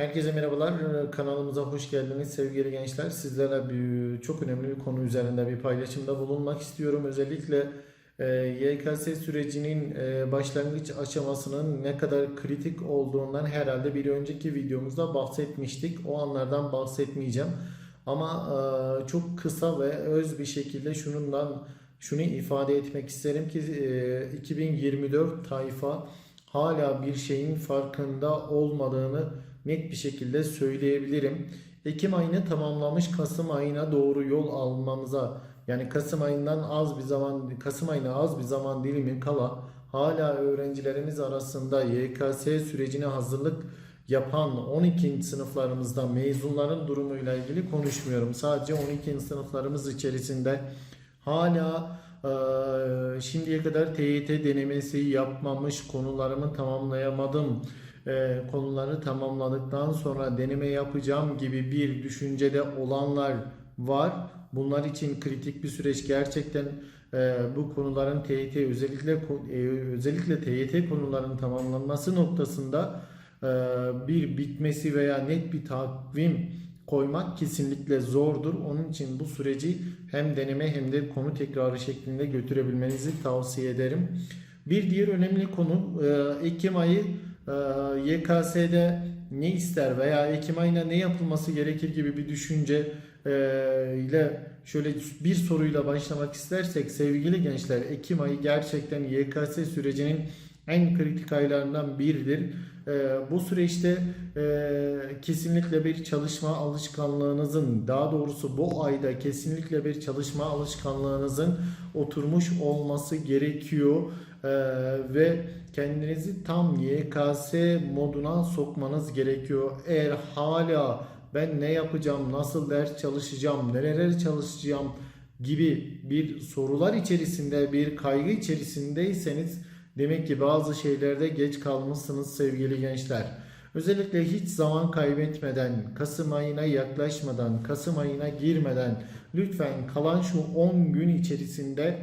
Herkese merhabalar. Ee, Kanalımıza hoş geldiniz sevgili gençler. Sizlerle bir, çok önemli bir konu üzerinde bir paylaşımda bulunmak istiyorum. Özellikle e, YKS sürecinin e, başlangıç aşamasının ne kadar kritik olduğundan herhalde bir önceki videomuzda bahsetmiştik. O anlardan bahsetmeyeceğim. Ama e, çok kısa ve öz bir şekilde şunundan şunu ifade etmek isterim ki e, 2024 tayfa hala bir şeyin farkında olmadığını net bir şekilde söyleyebilirim. Ekim ayını tamamlamış Kasım ayına doğru yol almamıza yani Kasım ayından az bir zaman Kasım ayına az bir zaman dilimi kala hala öğrencilerimiz arasında YKS sürecine hazırlık yapan 12. sınıflarımızda mezunların durumuyla ilgili konuşmuyorum. Sadece 12. sınıflarımız içerisinde hala eee, şimdiye kadar TYT denemesi yapmamış konularımı tamamlayamadım. Eee, konuları tamamladıktan sonra deneme yapacağım gibi bir düşüncede olanlar var. Bunlar için kritik bir süreç gerçekten eee, bu konuların TYT özellikle eee, özellikle TYT konularının tamamlanması noktasında eee, bir bitmesi veya net bir takvim koymak kesinlikle zordur. Onun için bu süreci hem deneme hem de konu tekrarı şeklinde götürebilmenizi tavsiye ederim. Bir diğer önemli konu e, Ekim ayı e, YKS'de ne ister veya Ekim ayında ne yapılması gerekir gibi bir düşünce e, ile şöyle bir soruyla başlamak istersek sevgili gençler Ekim ayı gerçekten YKS sürecinin en kritik aylarından biridir. Ee, bu süreçte e, kesinlikle bir çalışma alışkanlığınızın daha doğrusu bu ayda kesinlikle bir çalışma alışkanlığınızın oturmuş olması gerekiyor Ee, ve kendinizi tam YKS moduna sokmanız gerekiyor. Eğer hala ben ne yapacağım, nasıl ders çalışacağım, nerelere çalışacağım gibi bir sorular içerisinde, bir kaygı içerisindeyseniz Demek ki bazı şeylerde geç kalmışsınız sevgili gençler. Özellikle hiç zaman kaybetmeden, Kasım ayına yaklaşmadan, Kasım ayına girmeden lütfen kalan şu 10 gün içerisinde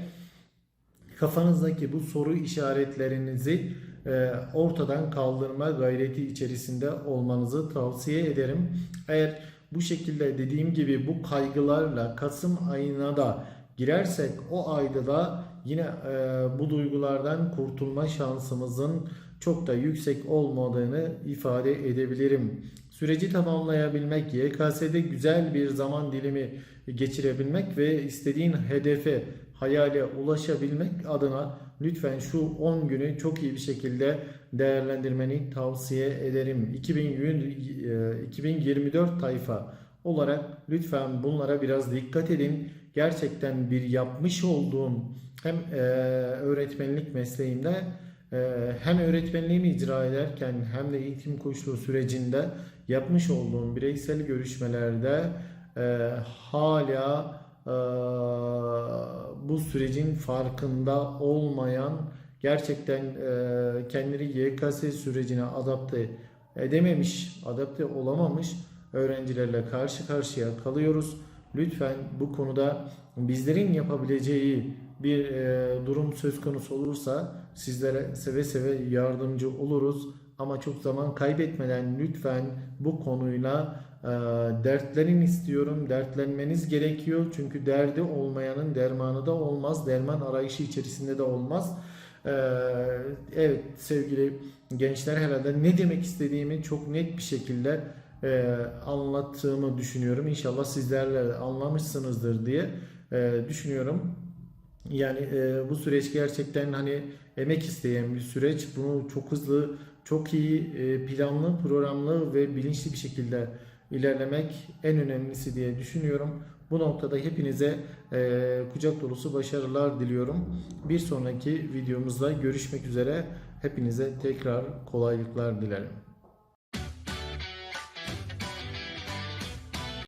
kafanızdaki bu soru işaretlerinizi e, ortadan kaldırma gayreti içerisinde olmanızı tavsiye ederim. Eğer bu şekilde dediğim gibi bu kaygılarla Kasım ayına da girersek o ayda da yine e, bu duygulardan kurtulma şansımızın çok da yüksek olmadığını ifade edebilirim. Süreci tamamlayabilmek, YKS'de güzel bir zaman dilimi geçirebilmek ve istediğin hedefe, hayale ulaşabilmek adına lütfen şu 10 günü çok iyi bir şekilde değerlendirmeni tavsiye ederim. 2020, e, 2024 tayfa olarak lütfen bunlara biraz dikkat edin. Gerçekten bir yapmış olduğum hem e, öğretmenlik mesleğimde hem öğretmenliğimi icra ederken hem de eğitim koçluğu sürecinde yapmış olduğum bireysel görüşmelerde e, hala e, bu sürecin farkında olmayan gerçekten e, kendini YKS sürecine adapte edememiş, adapte olamamış öğrencilerle karşı karşıya kalıyoruz. Lütfen bu konuda bizlerin yapabileceği bir durum söz konusu olursa sizlere seve seve yardımcı oluruz. Ama çok zaman kaybetmeden lütfen bu konuyla e, dertlerin istiyorum. Dertlenmeniz gerekiyor. Çünkü derdi olmayanın dermanı da olmaz. Derman arayışı içerisinde de olmaz. E, evet sevgili gençler herhalde ne demek istediğimi çok net bir şekilde e, anlattığımı düşünüyorum. İnşallah sizlerle anlamışsınızdır diye e, düşünüyorum. Yani e, bu süreç gerçekten hani emek isteyen bir süreç. Bunu çok hızlı, çok iyi e, planlı, programlı ve bilinçli bir şekilde ilerlemek en önemlisi diye düşünüyorum. Bu noktada hepinize e, kucak dolusu başarılar diliyorum. Bir sonraki videomuzda görüşmek üzere. Hepinize tekrar kolaylıklar dilerim.